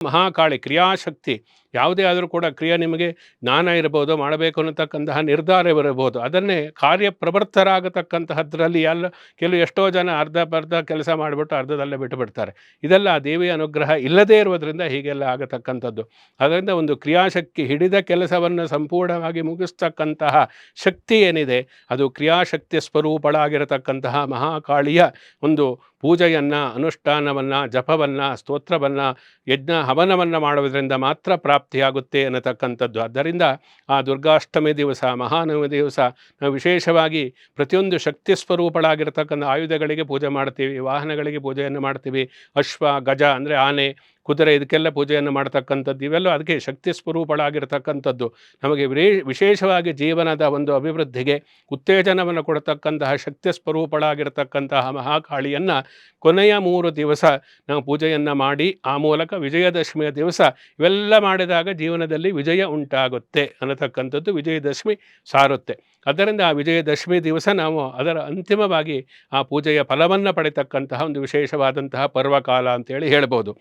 ಮಹಾಕಾಳಿ ಕ್ರಿಯಾಶಕ್ತಿ ಯಾವುದೇ ಆದರೂ ಕೂಡ ಕ್ರಿಯೆ ನಿಮಗೆ ಜ್ಞಾನ ಇರಬಹುದು, ಮಾಡಬೇಕು ಅನ್ನತಕ್ಕಂತಹ ನಿರ್ಧಾರವಿರಬಹುದು ಅದನ್ನೇ ಕಾರ್ಯಪ್ರವೃತ್ತರಾಗತಕ್ಕಂತಹದ್ರಲ್ಲಿ ಎಲ್ಲ ಕೆಲವು ಎಷ್ಟೋ ಜನ ಅರ್ಧ ಪರ್ಧ ಕೆಲಸ ಮಾಡಿಬಿಟ್ಟು ಅರ್ಧದಲ್ಲೇ ಬಿಟ್ಟು ಬಿಡ್ತಾರೆ. ಇದೆಲ್ಲ ದೇವಿಯ ಅನುಗ್ರಹ ಇಲ್ಲದೇ ಇರುವುದರಿಂದ ಹೀಗೆಲ್ಲ ಆಗತಕ್ಕಂಥದ್ದು. ಅದರಿಂದ ಒಂದು ಕ್ರಿಯಾಶಕ್ತಿ ಹಿಡಿದ ಕೆಲಸವನ್ನು ಸಂಪೂರ್ಣವಾಗಿ ಮುಗಿಸ್ತಕ್ಕಂತಹ ಶಕ್ತಿ ಏನಿದೆ, ಅದು ಕ್ರಿಯಾಶಕ್ತಿ ಸ್ವರೂಪಳಾಗಿರತಕ್ಕಂತಹ ಮಹಾಕಾಳಿಯ ಒಂದು ಪೂಜೆಯನ್ನು, ಅನುಷ್ಠಾನವನ್ನು, ಜಪವನ್ನು, ಸ್ತೋತ್ರವನ್ನು, ಯಜ್ಞ ಹವನವನ್ನು ಮಾಡುವುದರಿಂದ ಮಾತ್ರ ಪ್ರಾಪ್ತಿಯಾಗುತ್ತೆ ಅನ್ನತಕ್ಕಂಥದ್ದು. ಆದ್ದರಿಂದ ಆ ದುರ್ಗಾಷ್ಟಮಿ ದಿವಸ, ಮಹಾನವಮಿ ದಿವಸ ನಾವು ವಿಶೇಷವಾಗಿ ಪ್ರತಿಯೊಂದು ಶಕ್ತಿ ಸ್ವರೂಪಗಳಾಗಿರ್ತಕ್ಕಂಥ ಆಯುಧಗಳಿಗೆ ಪೂಜೆ ಮಾಡ್ತೀವಿ, ವಾಹನಗಳಿಗೆ ಪೂಜೆಯನ್ನು ಮಾಡ್ತೀವಿ. ಅಶ್ವ, ಗಜ ಅಂದರೆ ಆನೆ ಕುದುರೆ ಇದಕ್ಕೆಲ್ಲ ಪೂಜೆಯನ್ನು ಮಾಡ್ತಕ್ಕಂಥದ್ದು, ಇವೆಲ್ಲ ಅದಕ್ಕೆ ಶಕ್ತಿ ಸ್ವರೂಪಗಳಾಗಿರ್ತಕ್ಕಂಥದ್ದು. ನಮಗೆ ವಿಶೇಷವಾಗಿ ಜೀವನದ ಒಂದು ಅಭಿವೃದ್ಧಿಗೆ ಉತ್ತೇಜನವನ್ನು ಕೊಡತಕ್ಕಂತಹ ಶಕ್ತಿ ಸ್ವರೂಪಗಳಾಗಿರ್ತಕ್ಕಂತಹ ಮಹಾಕಾಳಿಯನ್ನು ಕೊನೆಯ ಮೂರು ದಿವಸ ನಾವು ಪೂಜೆಯನ್ನು ಮಾಡಿ, ಆ ಮೂಲಕ ವಿಜಯದಶಮಿಯ ದಿವಸ ಇವೆಲ್ಲ ಮಾಡಿದಾಗ ಜೀವನದಲ್ಲಿ ವಿಜಯ ಉಂಟಾಗುತ್ತೆ ಅನ್ನತಕ್ಕಂಥದ್ದು ವಿಜಯದಶಮಿ ಸಾರುತ್ತೆ. ಅದರಿಂದ ಆ ವಿಜಯದಶಮಿ ದಿವಸ ನಾವು ಅದರ ಅಂತಿಮವಾಗಿ ಆ ಪೂಜೆಯ ಫಲವನ್ನು ಪಡೆತಕ್ಕಂತಹ ಒಂದು ವಿಶೇಷವಾದಂತಹ ಪರ್ವಕಾಲ ಅಂತೇಳಿ ಹೇಳ್ಬೋದು.